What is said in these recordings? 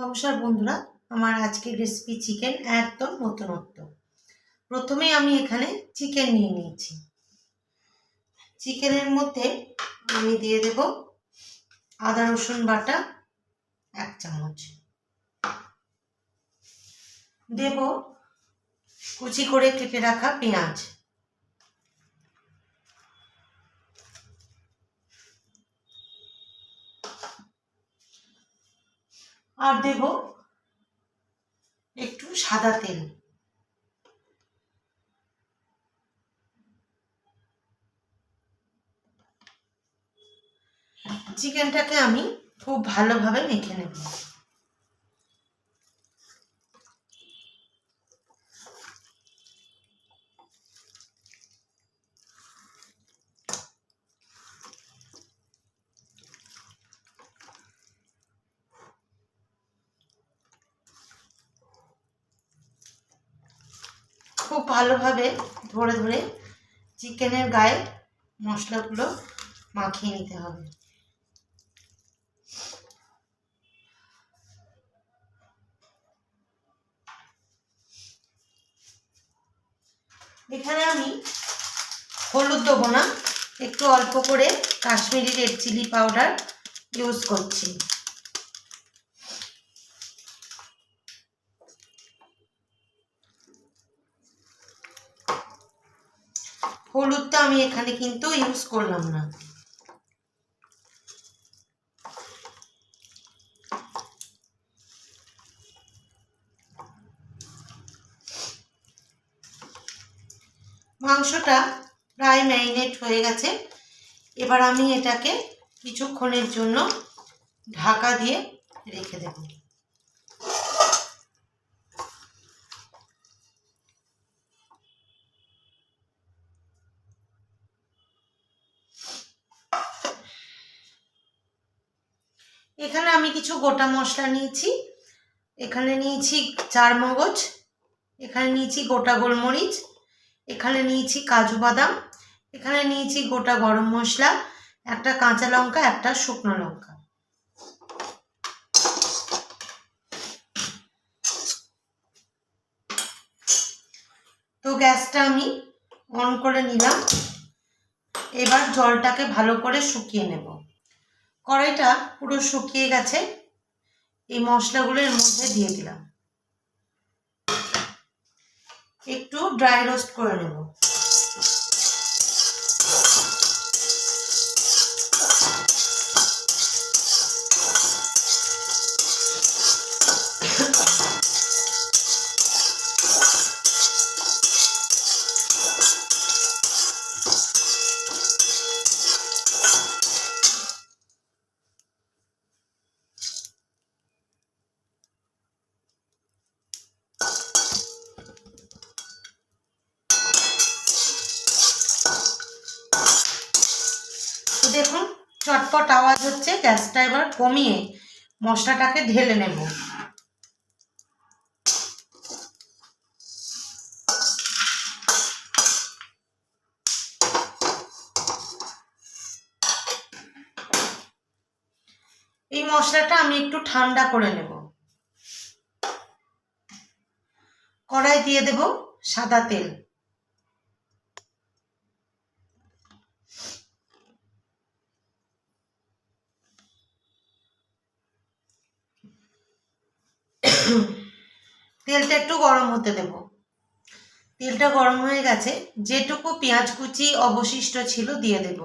নমস্কার বন্ধুরা, আমার আজকের রেসিপি চিকেন একদম নতুনত্ব। প্রথমেই আমি এখানে চিকেন নিয়ে নিয়েছি। চিকেনের মধ্যে আমি দিয়ে দেব আদা, রসুন বাটা এক চামচ। দেব কুচি করে কেটে রাখা পেঁয়াজ। আর দেব একটু সাদা তেল। চিকেনটাকে আমি খুব ভালোভাবে মেখে নেব। খুব ভালোভাবে ধরে ধরে চিকেনের গায়ে মশলাগুলো মাখিয়ে নিতে হবে। এখানে আমি হলুদ দেবো না, একটু অল্প করে Kashmiri red chilli powder use করছি। হলুদটা আমি এখানে কিন্তু ইউজ করলাম না। মাংসটা প্রায় ম্যারিনেট হয়ে গেছে। এবার আমি এটাকে কিছুক্ষণের জন্য ঢাকা দিয়ে রেখে দেব। এখানে আমি কিছু গোটা মশলা নিয়েছি। এখানে নিয়েছি চার মগজ, এখানে নিয়েছি গোটা গোলমরিচ, এখানে নিয়েছি কাজু বাদাম, এখানে নিয়েছি গোটা গরম মশলা, একটা কাঁচা লঙ্কা, একটা শুকনো লঙ্কা। তো গ্যাসটা আমি অন করে নিলাম। এবার জলটাকে ভালো করে শুকিয়ে নেব। কড়াইটা পুরো শুকিয়ে গেছে। এই মশলাগুলো এর মধ্যে দিয়ে দিলাম। একটু ড্রাই রোস্ট করে নেব। দেখুন, চটপট আওয়াজ হচ্ছে, গ্যাসটা এবার কমিয়ে মশলাটাকে ঢেলে নেব। এই মশলাটা আমি একটু ঠান্ডা করে নেব। কড়াই দিয়ে দেব সাদা তেল। তেলটা একটু গরম হতে দেব। তেলটা গরম হয়ে গেছে, যেটুকু পেঁয়াজ কুচি অবশিষ্ট ছিল দিয়ে দেব।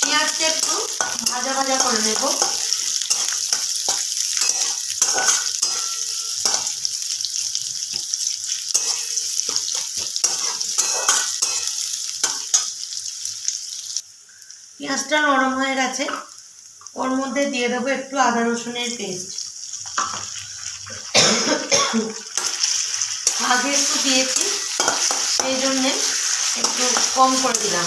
পেঁয়াজটা একটু ভাজা ভাজা করে নেব। পেঁয়াজটা নরম হয়ে গেছে। ওর মধ্যে দিয়ে দেবো একটু আদা রসুনের পেস্ট। আগে একটু দিয়েছি, সেই জন্যে একটু কম করে দিলাম।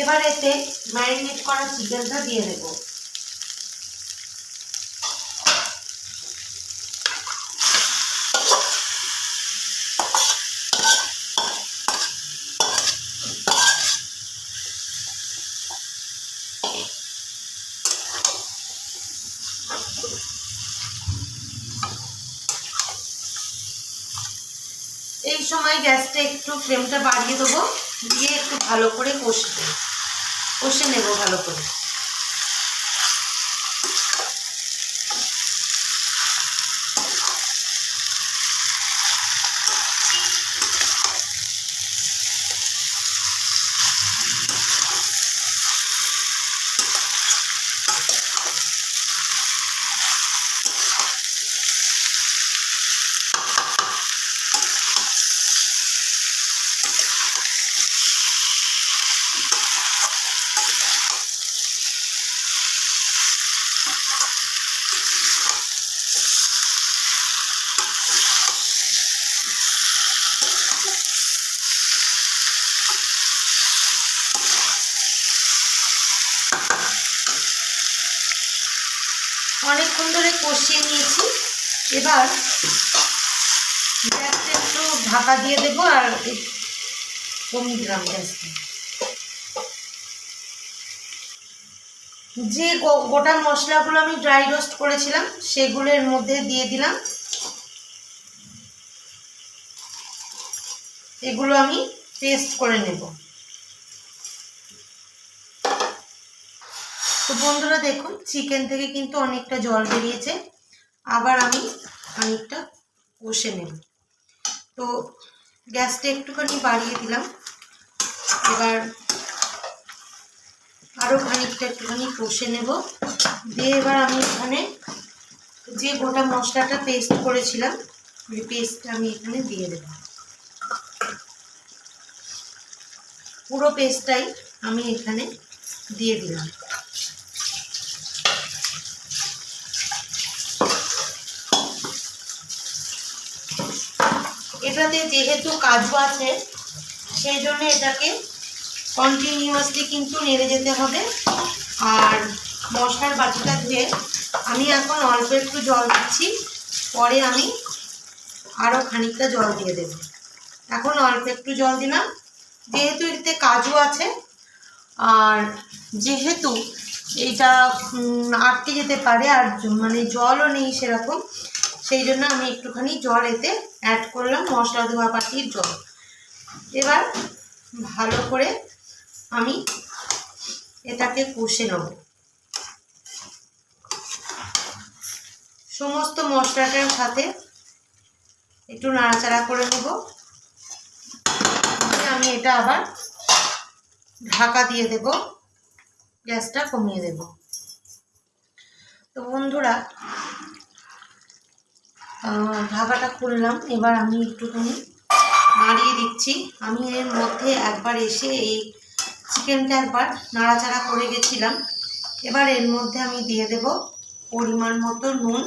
এবার এতে ম্যারিনেট করা চিকেনটা দিয়ে দেবো এই সময় গ্যাসটা একটু ফ্লেমটা বাড়িয়ে দেবো দিয়ে একটু ভালো করে কষে কষে নেব ভালো করে। অনেকক্ষণ ধরে কষিয়ে নিয়েছি। এবার গ্যাসটা একটু ঢাকা দিয়ে দেবো আর কমিয়ে দিলাম গ্যাসটা। যে গোটা মশলাগুলো আমি ড্রাই রোস্ট করেছিলাম, সেগুলোর মধ্যে দিয়ে দিলাম। এগুলো আমি পেস্ট করে নেব। বন্ধুরা দেখুন, চিকেন থেকে কিন্তু অনেকটা জল বেরিয়েছে। আবার আমি খানিকটা কষে নেব। তো গ্যাসটা একটুখানি বাড়িয়ে দিলাম। এবার আরও খানিকটা একটুখানি কষে নেব। দিয়ে এবার আমি এখানে যে গোটা মশলাটা পেস্ট করেছিলাম, ওই পেস্টটা আমি এখানে দিয়ে দেব। পুরো পেস্টটাই আমি এখানে দিয়ে দিলাম। এটাতে যেহেতু কাজু আছে সেই জন্য এটাকে কন্টিনিউয়াসলি কিন্তু নেড়ে যেতে হবে। আর মশলার বাটিটা ধুয়ে আমি এখন অল্প একটু জল দিচ্ছি পরে আমি আরও খানিকটা জল দিয়ে দেব। এখন অল্প একটু জল দিলাম। যেহেতু এতে কাজু আছে আর যেহেতু উম, আটকে যেতে পারে আর মানে জলও নেই সেরকম সেই জন্য আমি একটুখানি জল এতে অ্যাড করলাম, মশলা ধোয়া পাটির জল। এবার ভালো করে আমি এটাকে কষে নেব। সমস্ত মশলাটার সাথে একটু নাড়াচাড়া করে নেব। আমি এটা আবার ঢাকা দিয়ে দেব, গ্যাসটা কমিয়ে দেব। তো বন্ধুরা ঢাকাটা খুললাম। এবার আমি একটুখানি নাড়িয়ে দিচ্ছি। আমি এর মধ্যে একবার এসে এই চিকেনটা একবার নাড়াচাড়া করে গেছিলাম। এবার এর মধ্যে আমি দিয়ে দেব পরিমাণ মতো নুন।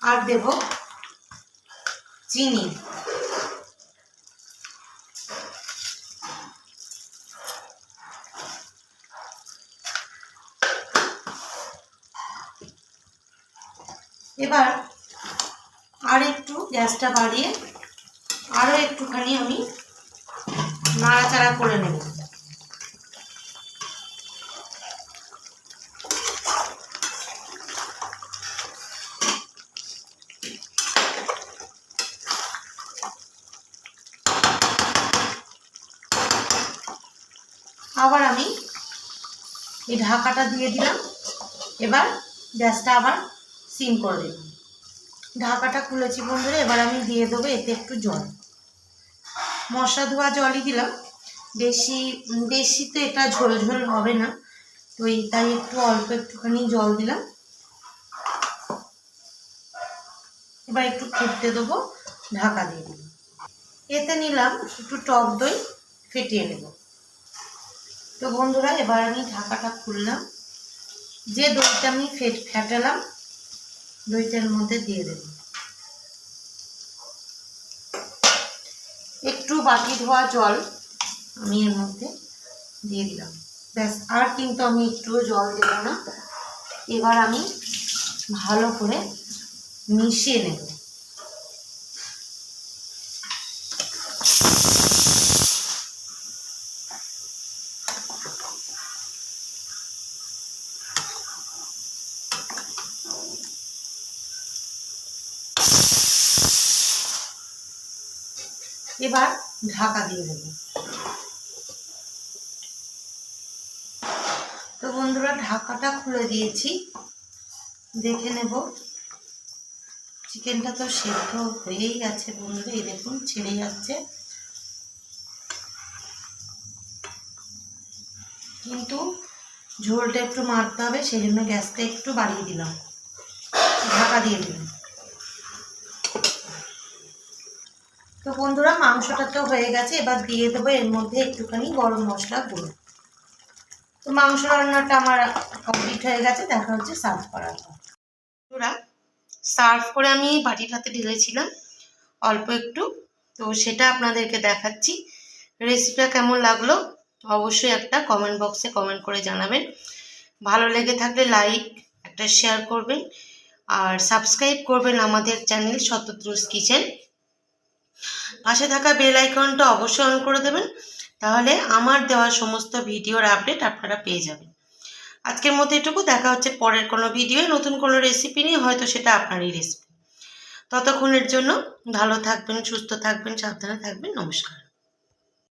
আর দেব চিনি। এবার আর একটু গ্যাসটা বাড়িয়ে আরও একটুখানি আমি নাড়াচাড়া করে নেব। আবার আমি এই ঢাকাটা দিয়ে দিলাম। এবার গ্যাসটা আবার সিম করে ঢাকাটা খুলেছি বন্ধুরা, এবার আমি দিয়ে দেবো এতে একটু জল। মশলা ধোয়া জলই দিলাম। বেশি বেশি তো এটা ঝোল ঝোল হবে না। তো তাই একটু অল্প একটুখানি জল দিলাম। এবার একটু ফুটতে দেবো, ঢাকা দিয়ে দিলাম। এতে নিলাম একটু টক দই, ফেটিয়ে নেব। তো বন্ধুরা, এবার আমি ঢাকাটা খুললাম। যে দইটা আমি ফেট, ফেটালাম দুইটার মধ্যে দিয়ে দেব। একটু বাকি ধোয়া জল আমি এর মধ্যে দিয়ে দিলাম। ব্যাস, আর কিন্তু আমি একটুও জল দেব না। এবার আমি ভালো করে মিশিয়ে নেব। এবার ঢাকা দিয়ে দেব। তো বন্ধুরা, ঢাকাটা খুলে দিয়েছি। দেখে নেব। চিকেনটা তো সেদ্ধ হয়েই গেছে বন্ধুরা, এই দেখুন, ছেড়ে যাচ্ছে। কিন্তু ঝোলটা একটু মারতে হবে, সেই জন্য গ্যাসটা একটু বাড়িয়ে দিলাম। ঢাকা দিয়ে দিলাম। তো বন্ধুরা, মাংসটা তো হয়ে গেছে, এবার দিয়ে দেবো এর মধ্যে একটুখানি গরম মশলা গুঁড়ো। তো মাংস রান্নাটা আমার কমপ্লিট হয়ে গেছে, দেখা হচ্ছে সার্ভ করার পর। বন্ধুরা সার্ভ করে আমি বাটিটাতে ঢেলেছিলাম, অল্প একটু। তো সেটা আপনাদেরকে দেখাচ্ছি। রেসিপিটা কেমন লাগল অবশ্যই একটা কমেন্ট বক্সে কমেন্ট করে জানাবেন। ভালো লেগে থাকলে লাইক একটা শেয়ার করবেন। আর সাবস্ক্রাইব করবেন আমাদের চ্যানেল শতদ্রুস কিচেন পাশে থাকা বেল আইকনটা অবশ্যই অন করে দেবেন, তাহলে আমার দেওয়া সমস্ত ভিডিওর আপডেট আপনারা পেয়ে যাবেন। আজকের মতো এটুকু, দেখা হচ্ছে পরের কোনো ভিডিও নতুন কোনো রেসিপি নিয়ে, হয়তো সেটা আপনারই রেসিপি ততক্ষণের জন্য ভালো থাকবেন, সুস্থ থাকবেন, সাবধানে থাকবেন, নমস্কার।